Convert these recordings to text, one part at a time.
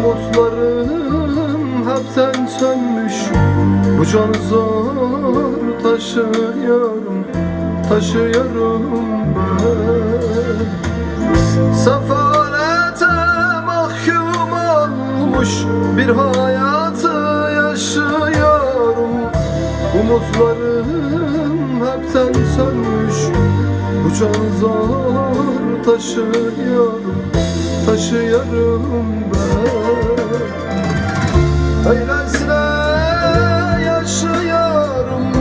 Umutlarım hepten sönmüş. Bu canı zor taşıyorum Taşıyorum ben. Sefalete mahkum olmuş Bir hayatı yaşıyorum. Umutlarım hepten sönmüş. Bu can zor taşıyorum Taşıyorum ben. Öylesine yaşıyorum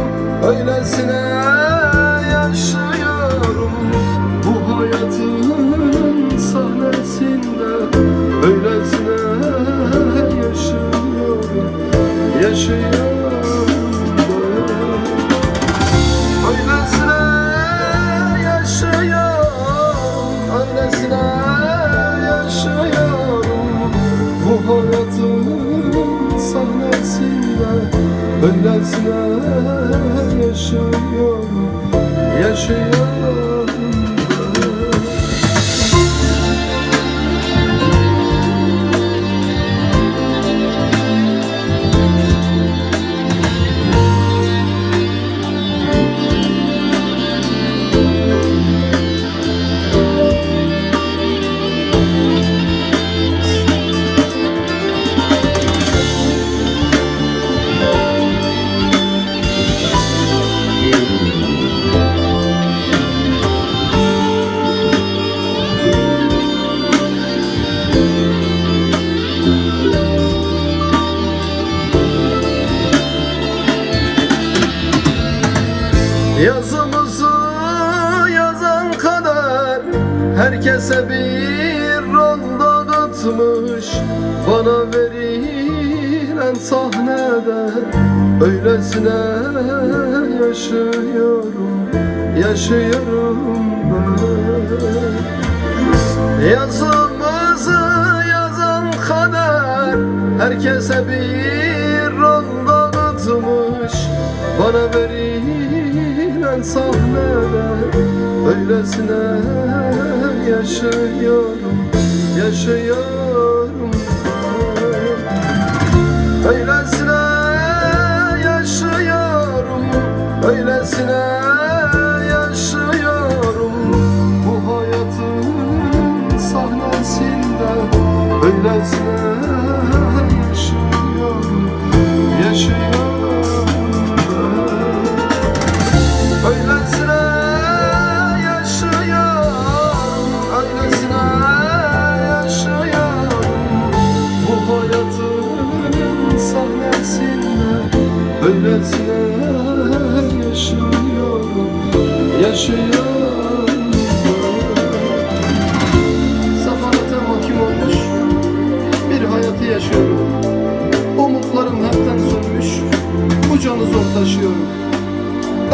Öylesine Öylesine Yazımızı yazan kader Herkese bir rol dağıtmış Bana verilen sahnede Öylesine yaşıyorum Yaşıyorum ben. Yazımızı yazan kader Herkese bir rol dağıtmış Bana verilen sahnede Öylesine yaşıyorum Yaşıyorum. Öylesine yaşıyorum Öylesine yaşıyorum Bu hayatın sahnesinde Öylesine Öylesine yaşıyorum Yaşıyorum. Sefalete mahkum olmuş? Bir hayatı yaşıyorum. Umutlarım hepten sönmüş. Bu canı zor taşıyorum.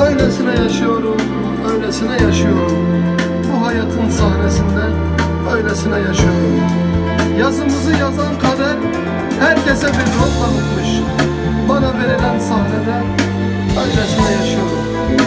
Öylesine yaşıyorum, öylesine yaşıyorum. Bu hayatın sahnesinde öylesine yaşıyorum. Yazımızı yazan kader herkese bir rol tanıtmış Bana verilen sahnede öylesine yaşıyorum